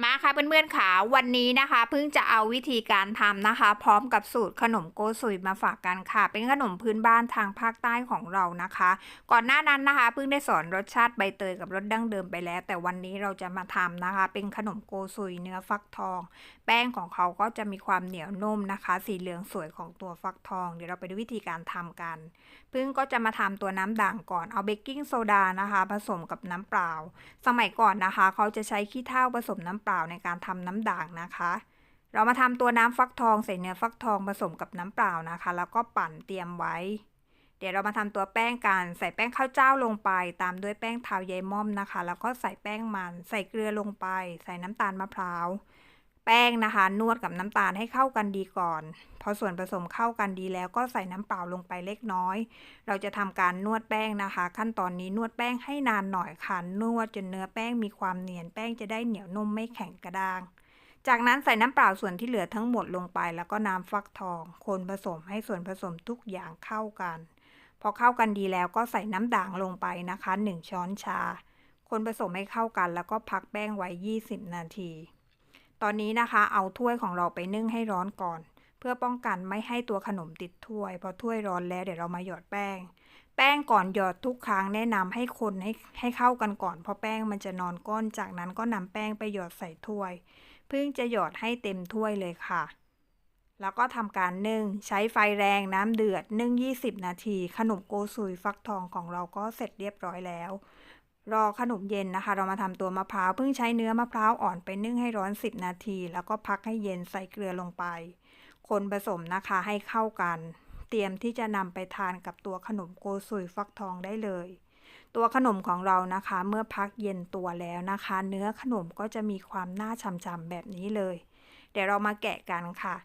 มาค่ะเพื่อนๆค่ะวันนี้นะคะเพิ่งจะเอาวิธีการทำนะคะ พร้อมกับสูตรขนมโกสุยมาฝากกันค่ะ เป็นขนมพื้นบ้านทางภาคใต้ของเรานะคะ ก่อนหน้านั้นนะคะเพิ่งได้สอนรสชาติใบเตยกับรสดั้งเดิมไปแล้ว แต่วันนี้เราจะมาทำนะคะ เป็นขนมโกสุยเนื้อฟักทอง แป้งของเขาก็จะมีความเหนียวนุ่มนะคะ สีเหลืองสวยของตัวฟักทอง เดี๋ยวเราไปดูวิธีการทำกันพึ่งก็จะมาทำตัวน้ำด่างก่อนเอาเบกกิ้งโซดานะคะ ผสมกับน้ำเปล่า สมัยก่อนนะคะ เขาจะใช้ขี้เถ้าผสมน้ำเปล่าในการทำน้ำด่างนะคะ เรามาทำตัวน้ำฟักทองใส่เนื้อฟักทองผสมกับน้ำเปล่านะคะ แล้วก็ปั่นเตรียมไว้ เดี๋ยวเรามาทำตัวแป้งกันใส่แป้งข้าวเจ้าลงไป ตามด้วยแป้งเท้าใยม่อมนะคะ แล้วก็ใส่แป้งมัน ใส่เกลือลงไป ใส่น้ำตาลมะพร้าว แป้งนะคะ นวดกับน้ำตาลให้เข้ากันดีก่อน พอส่วนผสมเข้ากันดีแล้วก็ใส่น้ำเปล่าลงไปเล็กน้อย เราจะทำการนวดแป้งนะคะ ขั้นตอนนี้นวดแป้งให้นานหน่อยค่ะ นวดจนเนื้อแป้งมีความเนียนแป้งจะได้เหนียวนุ่มไม่แข็งกระด้าง จากนั้นใส่น้ำเปล่าส่วนที่เหลือทั้งหมดลงไป แล้วก็น้ำฟักทอง คนผสมให้ส่วนผสมทุกอย่างเข้ากัน พอเข้ากันดีแล้วก็ใส่น้ำด่างลงไปนะคะ 1 ช้อนชา คนผสมให้เข้ากันแล้วก็พักแป้งไว้ 20 นาที ตอนนี้นะคะเอาถ้วยของเราไปนึ่งให้ร้อนก่อน เพื่อป้องกันไม่ให้ตัวขนมติดถ้วยพอถ้วยร้อนแล้วเดี๋ยวเรามาหยอดแป้ง แป้งก่อนหยอดทุกครั้งแนะนำให้คนให้ให้เข้ากันก่อน เพราะแป้งมันจะนอนก้อนจากนั้นก็นำแป้งไปหยอดใส่ถ้วย เพิ่งจะหยอดให้เต็มถ้วยเลยค่ะแล้วก็ทำการนึ่งใช้ไฟแรงน้ำเดือดนึ่ง 20 นาที ขนมโกซุยฟักทองของเราก็เสร็จเรียบร้อยแล้ว รอขนมเย็นนะคะ เรามาทำตัวมะพร้าวเพิ่งใช้เนื้อมะพร้าวอ่อนไปนึ่งให้ร้อน 10 นาที แล้วก็พักให้เย็นใส่เกลือลงไป คนผสมนะคะให้เข้ากัน เตรียมที่จะนำไปทานกับตัวขนมโกซุยฟักทองได้เลย ตัวขนมของเรานะคะ เมื่อพักเย็นตัวแล้วนะคะ เนื้อขนมก็จะมีความน่าช่ำๆแบบนี้เลย เดี๋ยวเรามาแกะกันค่ะ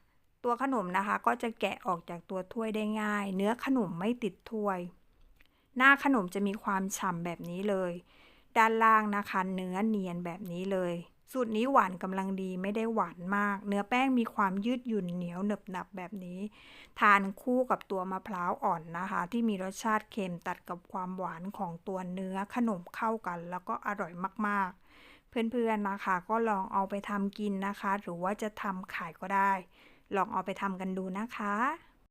ตัวขนมนะคะก็จะแกะออกจากตัวถ้วยได้ง่าย เนื้อขนมไม่ติดถ้วย หน้าขนมจะมีความฉ่ำแบบนี้เลย ด้านล่างนะคะเนื้อเนียนแบบนี้เลย สูตรนี้หวานกำลังดีไม่ได้หวานมาก เนื้อแป้งมีความยืดหยุ่นเหนียวหนึบหนับแบบนี้ ทานคู่กับตัวมะพร้าวอ่อนนะคะ ที่มีรสชาติเค็มตัดกับความหวานของตัวเนื้อขนมเข้ากัน แล้วก็อร่อยมากๆ เพื่อนๆนะคะ ก็ลองเอาไปทำกินนะคะ หรือว่าจะทำขายก็ได้ ลองเอาไปทำกันดูนะคะ